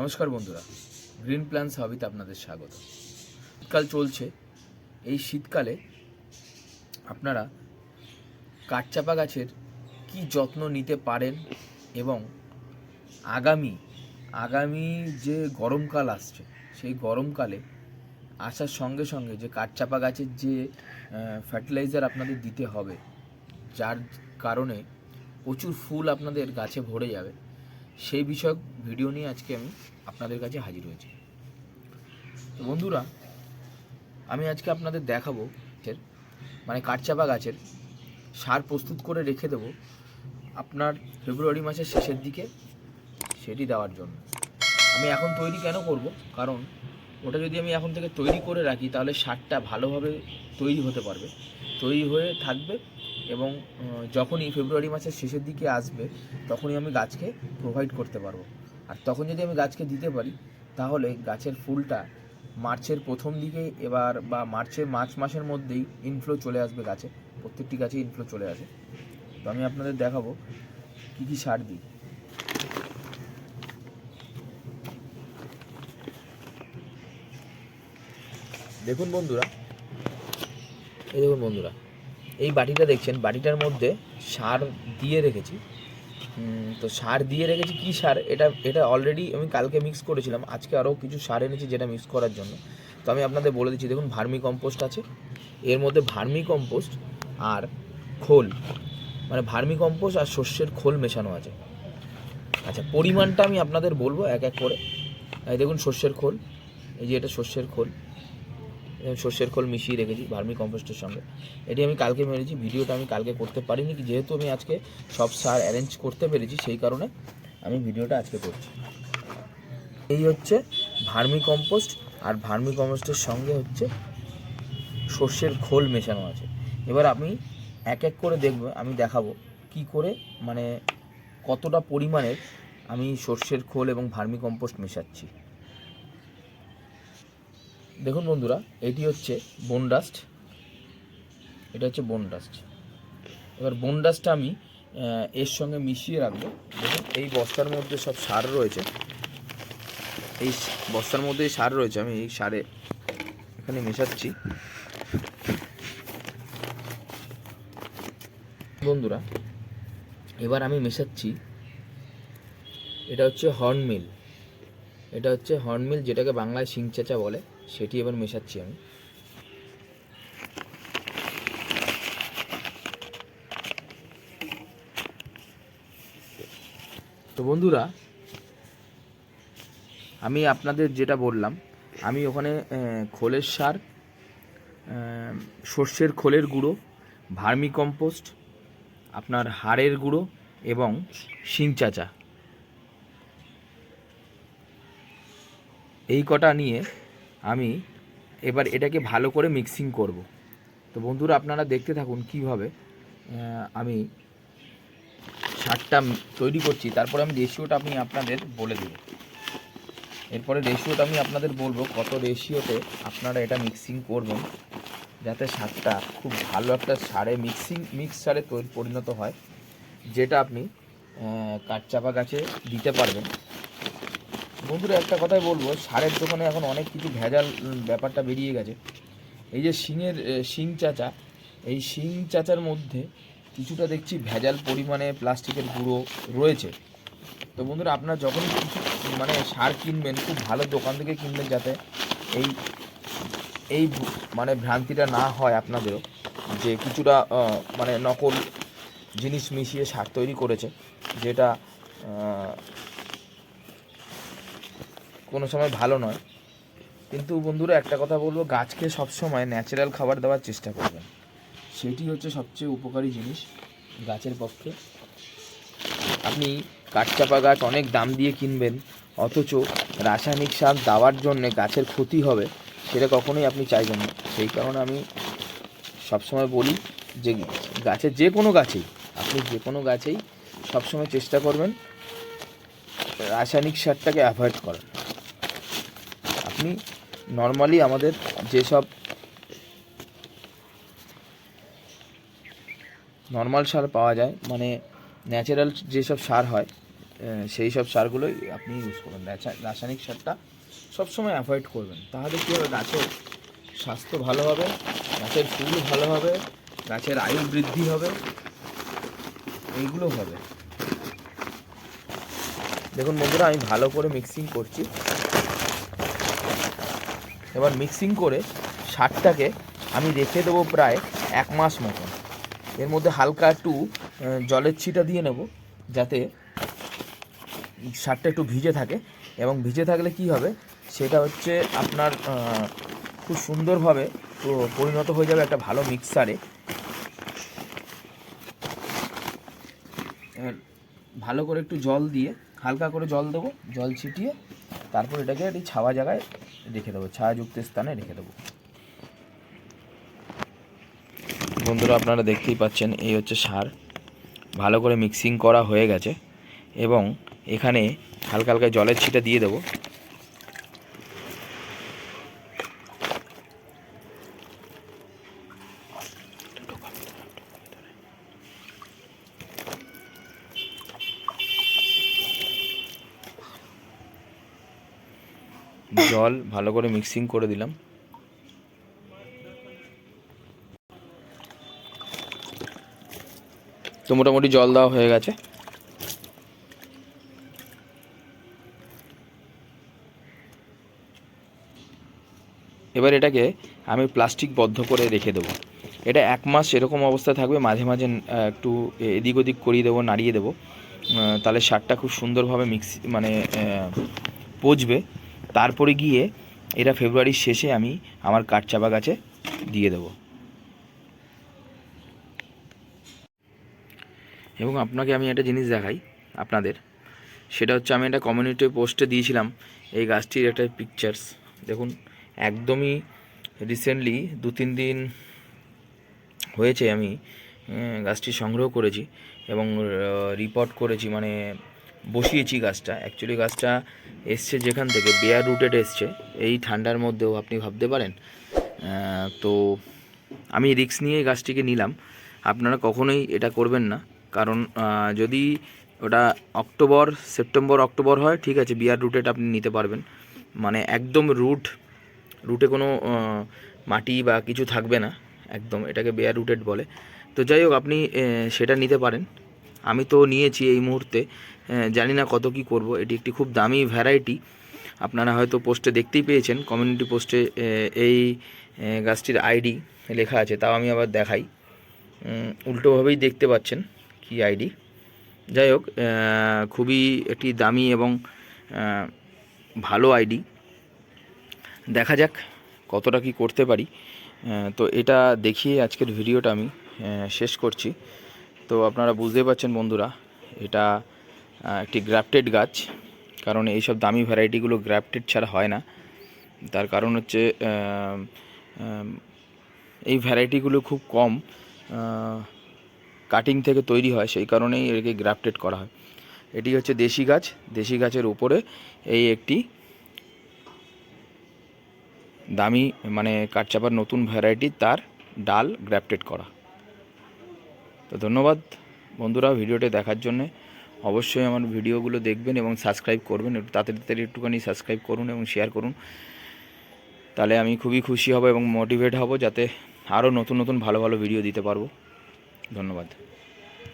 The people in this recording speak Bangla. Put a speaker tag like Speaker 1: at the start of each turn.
Speaker 1: নমস্কার বন্ধুরা, গ্রিন প্ল্যান্স হবিতে আপনাদের স্বাগত। শীতকাল চলছে, এই শীতকালে আপনারা কাঠচাপা গাছের কি যত্ন নিতে পারেন এবং আগামী আগামী যে গরমকাল আসছে, সেই গরমকালে আসার সঙ্গে সঙ্গে যে কাঠচাপা গাছের যে ফার্টিলাইজার আপনাদের দিতে হবে, যার কারণে প্রচুর ফুল আপনাদের গাছে ভরে যাবে। সেই বিষয়ক ভিডিও নিয়ে আজকে আমি আপনাদের কাছে হাজির হয়েছি। তো বন্ধুরা, আমি আজকে আপনাদের দেখাবো মানে কাঠচাপা গাছের সার প্রস্তুত করে রেখে দেবো আপনার ফেব্রুয়ারি মাসের শেষের দিকে সেটি দেওয়ার জন্য। আমি এখন তৈরি কেন করব? কারণ ওটা যদি আমি এখন থেকে তৈরি করে রাখি, তাহলে সারটা ভালোভাবে তৈরি হতে পারবে। তৈরি হয়ে থাকবে এবং যখনই ফেব্রুয়ারি মাসের শেষের দিকে আসবে, তখনই আমি গাছকে প্রোভাইড করতে পারব। আর তখন যদি আমি গাছকে দিতে পারি, তাহলে গাছের ফুলটা মার্চের প্রথম দিকে এবার বা মার্চের, মার্চ মাসের মধ্যেই ইনফ্লো চলে আসবে গাছে। প্রত্যেকটি গাছে ইনফ্লো চলে আসে। তো আমি আপনাদের দেখাবো কী কী সার দিই। দেখুন বন্ধুরা। এই দেখুন বন্ধুরা। এই বাটিটা দেখছেন, বাটিটার মধ্যে সার দিয়ে রেখেছি। তো সার দিয়ে রেখেছি কি সার? এটা এটা অলরেডি আমি কালকে মিক্স করেছিলাম, আজকে আরও কিছু সার এনেছি যেটা মিক্স করার জন্য। তো আমি আপনাদের বলে দিচ্ছি, দেখুন ভার্মি কম্পোস্ট আছে, এর মধ্যে ভার্মি কম্পোস্ট আর খোল মানে ভার্মি কম্পোস্ট আর শস্যের খোল মেশানো আছে। আচ্ছা পরিমাণটা আমি আপনাদের বলব এক এক করে। দেখুন শস্যের খোল, এই যে এটা শস্যের খোল। সর্ষের খোল মিশিয়ে রেখেছি, ভার্মি কম্পোস্টের সঙ্গে। এটি আমি কালকে মেরেছি, ভিডিওটা আমি কালকে করতে পারিনি, যেহেতু আমি আজকে সব সার অ্যারেঞ্জ করতে পেরেছি, সেই কারণে আমি ভিডিওটা আজকে করছি। এই হচ্ছে ভার্মি কম্পোস্ট, আর ভার্মি কম্পোস্টের সঙ্গে হচ্ছে সর্ষের খোল মেশানো আছে। এবার আমি এক এক করে দেখব, আমি দেখাবো কি করে মানে কতটা পরিমাণের আমি সর্ষের খোল এবং ভার্মি কম্পোস্ট মেশাচ্ছি। দেখুন বন্ধুরা, এটি হচ্ছে বোন ডাস্ট এটা হচ্ছে বোন ডাস্ট এবার বোন ডাস্টটা আমি এর সঙ্গে মিশিয়ে রাখব। দেখুন, এই বস্তার মধ্যে সব সার রয়েছে। এই বস্তার মধ্যে সার রয়েছে, আমি এই সারে এখানে মেশাচ্ছি। বন্ধুরা, এবার আমি মেশাচ্ছি, এটা হচ্ছে হর্নমিল এটা হচ্ছে হর্নমিল যেটাকে বাংলায় শিংচাচা বলে। সেটি এবার মেশাচ্ছি আমি। তো বন্ধুরা, আমি আপনাদের যেটা বললাম, আমি ওখানে খোলের সার সর্ষের খোলের গুঁড়ো, ভার্মি কম্পোস্ট, আপনার হাড়ের গুঁড়ো এবং শিংচাচা এই কটা নিয়ে আমি এবার এটাকে ভালো করে মিক্সিং করব। তো বন্ধুরা, আপনারা দেখতে থাকুন কীভাবে আমি সারটা তৈরি করছি। তারপরে আমি রেশিওটা আমি আপনাদের বলে দেব। এরপরে রেশিওটা আমি আপনাদের বলব কত রেশিওতে আপনারা এটা মিক্সিং করবেন, যাতে সারটা খুব ভালো একটা সারে মিক্সিং মিক্স সারে তৈরি, পরিণত হয়, যেটা আপনি কাঠচাপা গাছে দিতে পারবেন। বন্ধুরা, একটা কথাই বলব, সারের দোকানে এখন অনেক কিছু ভেজাল ব্যাপারটা বেরিয়ে গেছে। এই যে শিঙের শিং চাচা, এই শিং চাচার মধ্যে কিছুটা দেখছি ভেজাল পরিমাণে প্লাস্টিকের গুঁড়ো রয়েছে। তো বন্ধুরা, আপনারা যখন কিছু মানে সার কিনবেন, খুব ভালো দোকান থেকে কিনবেন যাতে এই এই মানে ভ্রান্তিটা না হয় আপনাদেরও, যে কিছুটা মানে নকল জিনিস মিশিয়ে সার তৈরি করেছে, যেটা কোনো সময় ভালো নয়। কিন্তু বন্ধুরা, একটা কথা বলব, গাছকে সবসময় ন্যাচারাল খাবার দেওয়ার চেষ্টা করবেন। সেটি হচ্ছে সবচেয়ে উপকারী জিনিস গাছের পক্ষে। আপনি কাঠচাপা গাছ অনেক দাম দিয়ে কিনবেন, অথচ রাসায়নিক সার দেওয়ার জন্য গাছের ক্ষতি হবে, সেটা কখনোই আপনি চাইবেন না। সেই কারণে আমি সবসময় বলি যে, গাছের যে কোনো গাছেই, আপনি যে কোনো গাছেই সবসময় চেষ্টা করবেন রাসায়নিক সারটাকে অ্যাভয়েড করার। আপনি নর্মালি আমাদের যেসব নর্মাল সার পাওয়া যায় মানে ন্যাচারাল যেসব সার হয় সেই সব সারগুলোই আপনি ইউজ করবেন রাসা- রাসায়নিক সারটা সবসময় অ্যাভয়েড করবেন। তাহলে কী হবে? গাছের স্বাস্থ্য ভালো হবে, গাছের ফুল ভালো হবে, গাছের আয়ু বৃদ্ধি হবে, এইগুলো হবে। দেখুন বন্ধুরা, আমি ভালো করে মিক্সিং করছি। এবার মিক্সিং করে সারটাকে আমি রেখে দেবো প্রায় এক মাস মতন। এর মধ্যে হালকা একটু জলের ছিটা দিয়ে নেব, যাতে সারটা একটু ভিজে থাকে। এবং ভিজে থাকলে কি হবে, সেটা হচ্ছে আপনার খুব সুন্দরভাবে পরিণত হয়ে যাবে একটা ভালো মিক্সারে ভালো করে একটু জল দিয়ে, হালকা করে জল দেবো, জল ছিটিয়ে তারপর এটাকে একটি ছাওয়া জায়গায় রেখে দেবো, ছায়াযুক্ত স্থানে রেখে দেবো। বন্ধুরা, আপনারা দেখতেই পাচ্ছেন, এই হচ্ছে সার। ভালো করে মিক্সিং করা হয়ে গেছে এবং এখানে হালকা হালকা জলের ছিটা দিয়ে দেবো। জল ভালো করে মিক্সিং করে দিলাম। তো মোটামুটি জল দেওয়া হয়ে গেছে। এবার এটাকে আমি প্লাস্টিক বদ্ধ করে রেখে দেবো। এটা এক মাস এরকম অবস্থা থাকবে, মাঝে মাঝে একটু এদিক ওদিক করিয়ে দেবো, নাড়িয়ে দেবো। তাহলে সারটা খুব সুন্দরভাবে মিক্স মানে পচবে। তারপরে গিয়ে এটা ফেব্রুয়ারির শেষে আমি আমার কাঠচাপা গাছে দিয়ে দেবো। এবং আপনাকে আমি একটা জিনিস দেখাই আপনাদের। সেটা হচ্ছে আমি একটা কমিউনিটি পোস্টে দিয়েছিলাম এই গাছটির একটা পিকচার্স দেখুন, একদমই রিসেন্টলি দু তিন দিন হয়েছে আমি গাছটি সংগ্রহ করেছি এবং রিপোর্ট করেছি মানে বসিয়েছি গাছটা। অ্যাকচুয়ালি গাছটা এসছে যেখান থেকে বেয়ার রুটেড এসছে। এই ঠান্ডার মধ্যেও আপনি ভাবতে পারেন। তো আমি রিক্স নিয়ে গাছটিকে নিলাম। আপনারা কখনোই এটা করবেন না। কারণ যদি ওটা অক্টোবর সেপ্টেম্বর অক্টোবর হয়, ঠিক আছে বিয়ার রুটেড আপনি নিতে পারবেন। মানে একদম রুট রুটে কোনো মাটি বা কিছু থাকবে না। একদম এটাকে বেয়ার রুটেড বলে। তো যাই হোক, আপনি সেটা নিতে পারেন। আমি তো নিয়েছি এই মুহূর্তে। জানি না কত কি করব। এটি একটি খুব দামি ভ্যারাইটি আপনারা হয়তো পোস্টে দেখতেই পেয়েছেন কমিউনিটি পোস্টে এই গাছটির আইডি লেখা আছে, তাও আমি আবার দেখাই। উল্টোভাবেই দেখতে পাচ্ছেন কি আইডি যাই হোক খুবই একটি দামি এবং ভালো আইডি দেখা যাক কতটা কি করতে পারি। তো এটা দেখিয়ে আজকের ভিডিওটা আমি শেষ করছি। তো আপনারা বুঝতে পারছেন বন্ধুরা, এটা একটি গ্রাফটেড গাছ, কারণ এইসব দামি ভ্যারাইটিগুলো গ্রাফটেড ছাড়া হয় না। তার কারণ হচ্ছে এই ভ্যারাইটিগুলো খুব কম কাটিং থেকে তৈরি হয়, সেই কারণেই এটাকে গ্রাফটেড করা হয়। এটি হচ্ছে দেশি গাছ, দেশি গাছের উপরে এই একটি দামি মানে কাঠচাপার নতুন ভ্যারাইটি, তার ডাল গ্রাফটেড করা। তো ধন্যবাদ বন্ধুরা ভিডিওটি দেখার জন্যে। অবশ্যই আমার ভিডিওগুলো দেখবেন এবং সাবস্ক্রাইব করবেন। একটু তাড়াতাড়ি তাড়াতাড়ি একটুখানি সাবস্ক্রাইব করুন এবং শেয়ার করুন। তাহলে আমি খুবই খুশি হব এবং মোটিভেট হব যাতে আরও নতুন নতুন ভালো ভালো ভিডিও দিতে পারব। ধন্যবাদ।